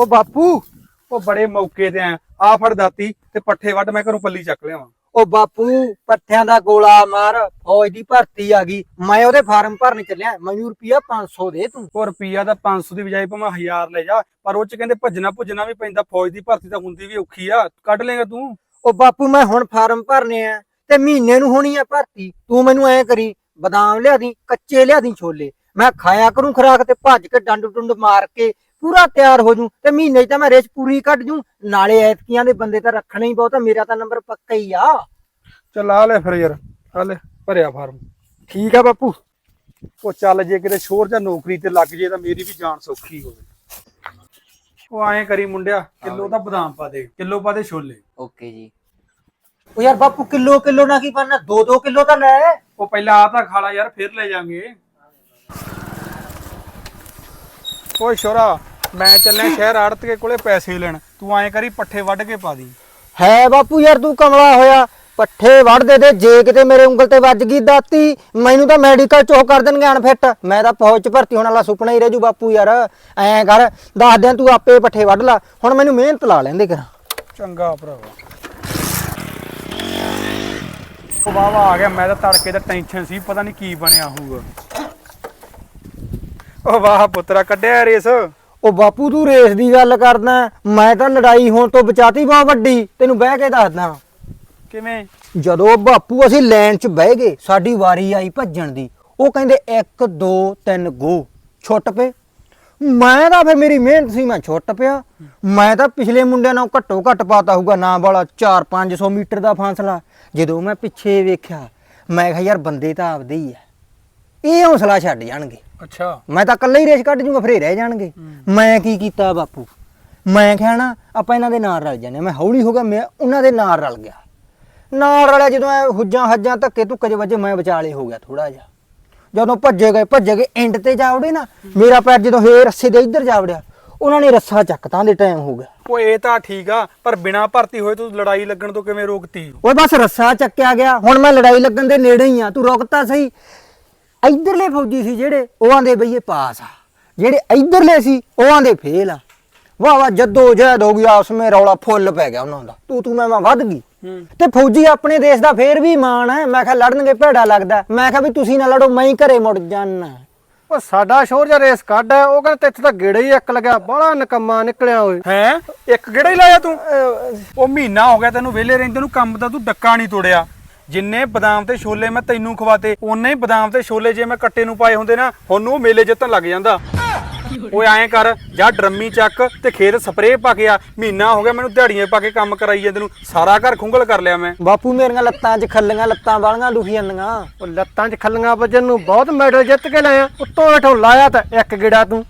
ਉਹ ਬਾਪੂ ਉਹ ਬੜੇ ਮੌਕੇ ਤੇ ਆ ਆ ਫੜ ਦਾਤੀ ਤੇ ਪੱਠੇ ਵੱਢ ਮੈਂ ਘਰੋਂ ਪੱਲੀ ਚੱਕ ਲਿਆਵਾਂ। ਉਹ ਬਾਪੂ ਪੱਠਿਆਂ ਦਾ ਗੋਲਾ ਮਾਰ ਫੌਜ ਦੀ ਭਰਤੀ ਆ ਗਈ। ਮੈਂ ਉਹਦੇ ਫਾਰਮ ਭਰਨ ਚੱਲਿਆ ਮੈਨੂੰ ਰੁਪਿਆ 500 ਦੇ ਤੂੰ। ਉਹ ਰੁਪਈਆ ਦਾ 500 ਦੀ ਬਜਾਏ ਭਾਵੇਂ 1000 ਲੈ ਜਾ ਪਰ ਉਹ ਚ ਕਹਿੰਦੇ ਭੱਜਣਾ ਭੁੱਜਣਾ ਵੀ ਪੈਂਦਾ ਫੌਜ ਦੀ ਭਰਤੀ ਤਾਂ ਹੁੰਦੀ ਵੀ ਔਖੀ ਆ। ਕੱਢ ਲੇਗਾ ਤੂੰ? ਉਹ ਬਾਪੂ ਮੈਂ ਹੁਣ ਫਾਰਮ ਭਰਨੇ ਆ ਤੇ ਮਹੀਨੇ ਨੂੰ ਹੋਣੀ ਆ ਭਰਤੀ। ਤੂੰ ਮੈਨੂੰ ਐ ਕਰੀ ਬਦਾਮ ਲਿਆ ਦੀ ਕੱਚੇ ਲਿਆ ਦੀ ਛੋਲੇ। ਮੈਂ ਖਾਇਆ ਕਰੂੰ ਖਰਾਕ ਤੇ ਭੱਜ ਕੇ ਡੰਡ ਡੁੰਡ ਮਾਰ ਕੇ ਪੂਰਾ ਤਿਆਰ ਹੋ ਜੂ ਤੇ ਮਹੀਨੇ 'ਚ ਤਾਂ ਮੈਂ ਰੇਸ ਪੂਰੀ ਕੱਢ ਜੂ। ਨਾਲੇ ਐਤਕੀਆਂ ਦੇ ਬੰਦੇ ਤਾਂ ਰੱਖਣੇ ਹੀ ਬਹੁਤ ਆ ਮੇਰਾ ਤਾਂ ਨੰਬਰ ਪੱਕਾ ਹੀ ਆ। ਚੱਲ ਆ ਲੈ ਫਿਰ ਯਾਰ ਆ ਲੈ ਭਰਿਆ ਫਾਰਮ। ਠੀਕ ਆ ਬਾਪੂ। ਉਹ ਚੱਲ ਜੇ ਕਿਤੇ ਸ਼ੋਰ ਜਾਂ ਨੌਕਰੀ ਤੇ ਲੱਗ ਜੇ ਤਾਂ ਮੇਰੀ ਵੀ ਜਾਨ ਸੌਖੀ ਹੋਵੇ। ਉਹ ਐਂ ਕਰੀ ਮੁੰਡਿਆ ਕਿਲੋ ਦਾ ਬਦਾਮ ਪਾ ਦੇ ਕਿਲੋ ਪਾ ਦੇ ਛੋਲੇ। ਓਕੇ ਜੀ। ਉਹ ਯਾਰ ਬਾਪੂ ਕਿਲੋ ਕਿਲੋ ਨਾ ਕੀ ਬਣਨਾ 2-2 ਕਿਲੋ ਤਾਂ ਲੈ। ਉਹ ਪਹਿਲਾਂ ਆ ਤਾਂ ਖਾਲਾ ਯਾਰ ਫਿਰ ਲੈ ਜਾਾਂਗੇ। ਓਏ ਸ਼ੋਰਾ ਮੈਂ ਚੱਲਿਆ ਸ਼ਹਿਰ ਆੜਤ ਕੇ ਕੋਲੇ ਪੈਸੇ ਲੈਣ। ਤੂੰ ਐਂ ਕਰੀ ਪੱਠੇ ਵੱਢ ਕੇ ਪਾ ਦੀ। ਹੈ ਬਾਪੂ ਯਾਰ ਤੂੰ ਕਮਲਾ ਹੋਇਆ। ਪੱਠੇ ਵੜ ਦੇ ਦੇ ਜੇ ਕਿਤੇ ਮੇਰੇ ਉਂਗਲ ਤੇ ਵੱਜ ਗਈ ਦਾਤੀ ਮੈਨੂੰ ਤਾਂ ਮੈਡੀਕਲ ਚੋਂ ਕਰ ਦੇਣਗੇ ਅਨਫਿੱਟ ਮੈਂ ਤਾਂ ਫੌਜ ਚ ਭਰਤੀ ਹੋਣ ਵਾਲਾ ਸੁਪਨਾ ਹੀ ਰਹਿ ਜੂ ਬਾਪੂ ਯਾਰ। ਐਂ ਕਰ ਦੱਸ ਦਿਆਂ ਤੂੰ ਆਪੇ ਪੱਠੇ ਵੱਢ ਲਾ। ਹੁਣ ਮੈਨੂੰ ਮਿਹਨਤ ਲਾ ਲੈਂਦੇ ਕਰ ਚੰਗਾ ਭਰਾਵਾ ਉਹ ਵਾਵਾ ਆ ਗਿਆ ਮੈਂ ਤਾਂ ਤੜਕੇ ਦਾ ਟੈਨਸ਼ਨ ਸੀ ਪਤਾ ਨਹੀਂ ਕੀ ਬਣਿਆ ਹੋਊਗਾ। ਉਹ ਵਾਹ ਪੁੱਤਰਾ ਕੱਢਿਆ ਰੇਸ। ਉਹ ਬਾਪੂ ਤੂੰ ਰੇਸ ਦੀ ਗੱਲ ਕਰਦਾ ਮੈਂ ਤਾਂ ਲੜਾਈ ਹੋਣ ਤੋਂ ਬਚਾਤੀ ਬਹੁਤ ਵੱਡੀ ਤੈਨੂੰ ਬਹਿ ਕੇ ਦੱਸਦਾ ਕਿਵੇਂ? ਜਦੋਂ ਬਾਪੂ ਅਸੀਂ ਲਾਈਨ 'ਚ ਬਹਿ ਗਏ ਸਾਡੀ ਵਾਰੀ ਆਈ ਭੱਜਣ ਦੀ ਉਹ ਕਹਿੰਦੇ 1 2 3 ਗੋ ਛੁੱਟ ਪਏ। ਮੈਂ ਤਾਂ ਫਿਰ ਮੇਰੀ ਮਿਹਨਤ ਸੀ ਮੈਂ ਛੁੱਟ ਪਿਆ। ਮੈਂ ਤਾਂ ਪਿਛਲੇ ਮੁੰਡਿਆਂ ਨਾਲੋਂ ਘੱਟੋ ਘੱਟ ਪਾਤਾ ਹੋਊਗਾ ਨਾ ਵਾਲਾ 4 500 ਮੀਟਰ ਦਾ ਫਾਸਲਾ। ਜਦੋਂ ਮੈਂ ਪਿੱਛੇ ਵੇਖਿਆ ਮੈਂ ਕਿਹਾ ਯਾਰ ਬੰਦੇ ਤਾਂ ਆਪਦੇ ਹੀ ਆ। ਇਹ ਹੌਸਲਾ ਛੱਡ ਜਾਣਗੇ। ਅੱਛਾ। ਮੈਂ ਤਾਂ ਇਕੱਲਾ ਹੀ ਰੇਸ ਕੱਢ ਜੂਗਾ ਫਿਰ ਇਹ ਰਹਿ ਜਾਣਗੇ। ਮੈਂ ਕੀ ਕੀਤਾ ਬਾਪੂ? ਮੈਂ ਕਿਹਾ ਨਾ ਆਪਾਂ ਇਹਨਾਂ ਦੇ ਨਾਲ ਰਲ ਜਾਂਦੇ ਹਾਂ। ਮੈਂ ਹੌਲੀ ਹੋ ਗਿਆ ਮੈਂ ਉਹਨਾਂ ਦੇ ਨਾਲ ਰਲ ਗਿਆ। ਨਾਲ ਰਲਿਆ ਜਦੋਂ ਐ ਹੁੱਜਾਂ ਹੱਜਾਂ ਧੱਕੇ ਧੁੱਕੇ ਜਿਹੇ ਵੱਜੇ ਮੈਂ ਵਿਚਾਲੇ ਹੋ ਗਿਆ ਥੋੜਾ ਜਿਹਾ। ਜਦੋਂ ਭੱਜੇ ਗਏ ਭੱਜੇ ਗਏ ਐਂਡ ਤੇ ਜਾ ਵੜੇ ਨਾ। ਮੇਰਾ ਪੈਰ ਜਦੋਂ ਹੇ ਰੱਸੇ ਦੇ ਇੱਧਰ ਜਾ ਵੜਿਆ ਉਹਨਾਂ ਨੇ ਰੱਸਾ ਚੱਕਤਾਂ ਦੇ ਟਾਈਮ ਹੋ ਗਿਆ। ਉਹ ਇਹ ਤਾਂ ਠੀਕ ਆ ਪਰ ਬਿਨਾ ਭਰਤੀ ਹੋਏ ਤੂੰ ਲੜਾਈ ਲੱਗਣ ਤੋਂ ਕਿਵੇਂ ਰੋਕਤੀ? ਓਏ ਬਸ ਰੱਸਾ ਚੱਕਿਆ ਗਿਆ। ਹੁਣ ਮੈਂ ਲੜਾਈ ਲੱਗਣ ਦੇ ਨੇੜੇ ਹੀ ਆ ਤੂੰ ਰੁਕਤਾ ਸਹੀ। ਇਧਰਲੇ ਫੌਜੀ ਸੀ ਜਿਹੜੇ ਉਹ ਆਂਦੇ ਬਈ ਇਹ ਪਾਸ ਆ। ਜਿਹੜੇ ਇਧਰਲੇ ਸੀ ਉਹ ਆਂਦੇ ਫੇਲ ਆ। ਵਾਹ ਵਾਹ ਜੱਦੋ ਜਹਿਦ ਹੋ ਗਈ ਆਪਸ ਵਿੱਚ ਰੌਲਾ ਫੁੱਲ ਪੈ ਗਿਆ ਉਹਨਾਂ ਦਾ। ਤੂੰ ਤੂੰ ਮੈਂ ਮੈਂ ਵੱਧ ਗਈ। ਤੇ ਫੌਜੀ ਆਪਣੇ ਦੇਸ਼ ਦਾ ਫੇਰ ਵੀ ਮਾਣ ਹੈ ਮੈਂ ਕਿਹਾ ਲੜਨਗੇ ਭੇੜਾ ਲੱਗਦਾ। ਮੈਂ ਕਿਹਾ ਵੀ ਤੁਸੀਂ ਨਾ ਲੜੋ ਮੈਂ ਹੀ ਘਰੇ ਮੁੜ ਜਾਣਾ ਉਹ ਸਾਡਾ ਸ਼ੋਰ ਜਾਂ ਰੇਸ ਕੱਢ ਹੈ ਉਹ ਕਹਿੰਦਾ ਇੱਥੇ ਤਾਂ ਗੇੜੇ ਹੀ ਇੱਕ ਲੱਗਿਆ। ਬੜਾ ਨਕਮਾ ਨਿਕਲਿਆ ਓਏ। ਹੈ? ਇੱਕ ਗੇੜਾ ਹੀ ਲਾਇਆ ਤੂੰ? ਉਹ ਮਹੀਨਾ ਹੋ ਗਿਆ ਤੈਨੂੰ ਵਿਹਲੇ ਰਹਿੰਦੇ ਨੂੰ ਕੰਮ ਦਾ ਤੂੰ ਡੱਕਾ ਨਹੀਂ ਤੋੜਿਆ। ਜਿੰਨੇ ਬਦਾਮ ਤੇ ਛੋਲੇ ਮੈਂ ਤੈਨੂੰ ਖਵਾਤੇ ਉਨੇ ਹੀ ਬਦਾਮ ਤੇ ਛੋਲੇ ਜੇ ਮੈਂ ਕੱਟੇ ਨੂੰ ਪਾਏ ਹੁੰਦੇ ਨਾ ਹੁਣ ਉਹ ਮੇਲੇ ਜਿੱਤਣ ਲੱਗ ਜਾਂਦਾ। ਓਏ ਐਂ ਕਰ ਜਾ ਡਰਮੀ ਚੱਕ ਤੇ ਖੇਤ ਸਪਰੇਅ ਪਾ ਕੇ ਆ। ਮਹੀਨਾ ਹੋ ਗਿਆ ਮੈਨੂੰ ਦਿਹਾੜੀਆਂ ਪਾ ਕੇ ਕੰਮ ਕਰਾਈ ਜਾਂਦੇ ਨੂੰ। ਸਾਰਾ ਘਰ ਖੁੰਗਲ ਕਰ ਲਿਆ ਮੈਂ। ਬਾਪੂ ਮੇਰੀਆਂ ਲੱਤਾਂ 'ਚ ਖੱਲੀਆਂ ਲੱਤਾਂ ਵਾਲੀਆਂ ਦੁਖੀ ਜਾਂਦੀਆਂ। ਉਹ ਲੱਤਾਂ 'ਚ ਖੱਲੀਆਂ ਵੱਜਣ ਨੂੰ ਬਹੁਤ ਮੈਡਲ ਜਿੱਤ ਕੇ ਲਾਇਆ ਉੱਤੋਂ ਹੇਠੋਂ ਲਾਇਆ ਤਾਂ ਇੱਕ ਗੇੜਾ ਤੂੰ।